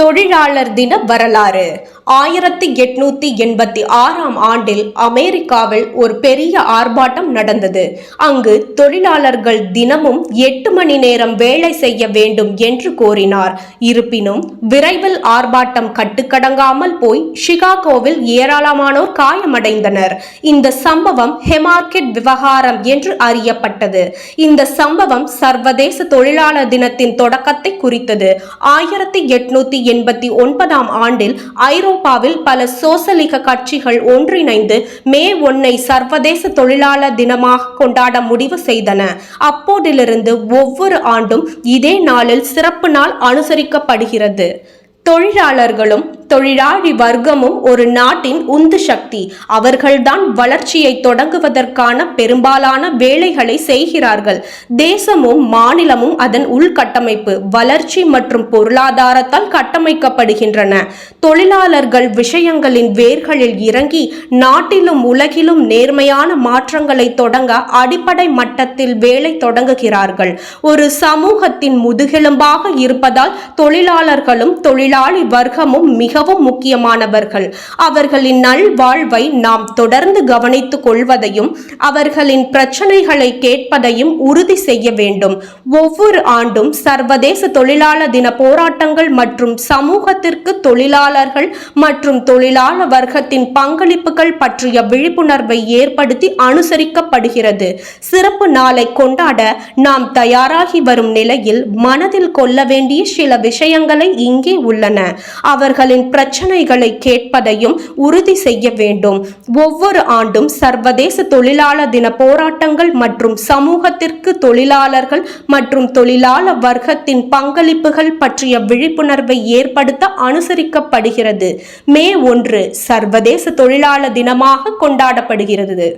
தொழிலாளர் தின வரலாறு. ஆயிரத்தி எட்நூத்தி எண்பத்தி ஆறாம் ஆண்டில் அமெரிக்காவில் ஒரு பெரிய ஆர்ப்பாட்டம் நடந்தது. அங்கு தொழிலாளர்கள் தினமும் எட்டு மணி நேரம் வேலை செய்ய வேண்டும் என்று கோரினார். இருப்பினும் விரைவில் ஆர்ப்பாட்டம் கட்டுக்கடங்காமல் போய் சிகாகோவில் ஏராளமானோர் காயமடைந்தனர். இந்த சம்பவம் ஹெமார்க்கெட் விவகாரம் என்று அறியப்பட்டது. இந்த சம்பவம் சர்வதேச தொழிலாளர் தினத்தின் தொடக்கத்தை குறித்தது. ஆயிரத்தி எட்நூத்தி எண்பத்தி ஒன்பதாம் ஆண்டில் ஐரோப்பாவில் பல சோசலிக கட்சிகள் ஒன்றிணைந்து மே ஒன்னை சர்வதேச தொழிலாளர் தினமாக கொண்டாட முடிவு செய்தன. அப்போதிலிருந்து ஒவ்வொரு ஆண்டும் இதே நாளில் சிறப்பு நாள் அனுசரிக்கப்படுகிறது. தொழிலாளர்களும் தொழிலாளி வர்க்கமும் ஒரு நாட்டின் உந்து சக்தி. அவர்கள்தான் வளர்ச்சியை தொடங்குவதற்கான பெரும்பாலான வேலைகளை செய்கிறார்கள். தேசமும் மாநிலமும் அதன் உள்கட்டமைப்பு வளர்ச்சி மற்றும் பொருளாதாரத்தால் கட்டமைக்கப்படுகின்றன. தொழிலாளர்கள் விஷயங்களின் வேர்களில் இறங்கி நாட்டிலும் உலகிலும் நேர்மையான மாற்றங்களை தொடங்க அடிப்படை மட்டத்தில் வேலை தொடங்குகிறார்கள். ஒரு சமூகத்தின் முதுகெலும்பாக இருப்பதால் தொழிலாளர்களும் தொழிலாளி வர்க்கமும் மிகவும் முக்கியமானவர்கள். அவர்களின் நல்வாழ்வை நாம் தொடர்ந்து கவனித்துக் கொள்வதையும் அவர்களின் பிரச்சனைகளை கேட்பதையும் உறுதி செய்ய வேண்டும். ஒவ்வொரு ஆண்டும் சர்வதேச தொழிலாளர் தின போராட்டங்கள் மற்றும் சமூகத்திற்கு தொழிலாளர்கள் மற்றும் தொழிலாளர் வர்க்கத்தின் பங்களிப்புகள் பற்றிய விழிப்புணர்வை ஏற்படுத்தி அனுசரிக்கப்படுகிறது. சிறப்பு நாளை கொண்டாட நாம் தயாராகி வரும் நிலையில் மனதில் கொள்ள வேண்டிய சில விஷயங்களை இங்கே உள்ளன. அவர்களின் பிரச்சனைகளை கேட்பதையும் உறுதி செய்ய வேண்டும். ஒவ்வொரு ஆண்டும் சர்வதேச தொழிலாளர் தின போராட்டங்கள் மற்றும் சமூகத்திற்கு தொழிலாளர்கள் மற்றும் தொழிலாள வர்க்கத்தின் பங்களிப்புகள் பற்றிய விழிப்புணர்வை ஏற்படுத்த அனுசரிக்கப்படுகிறது. மே ஒன்று சர்வதேச தொழிலாளர் தினமாக கொண்டாடப்படுகிறது.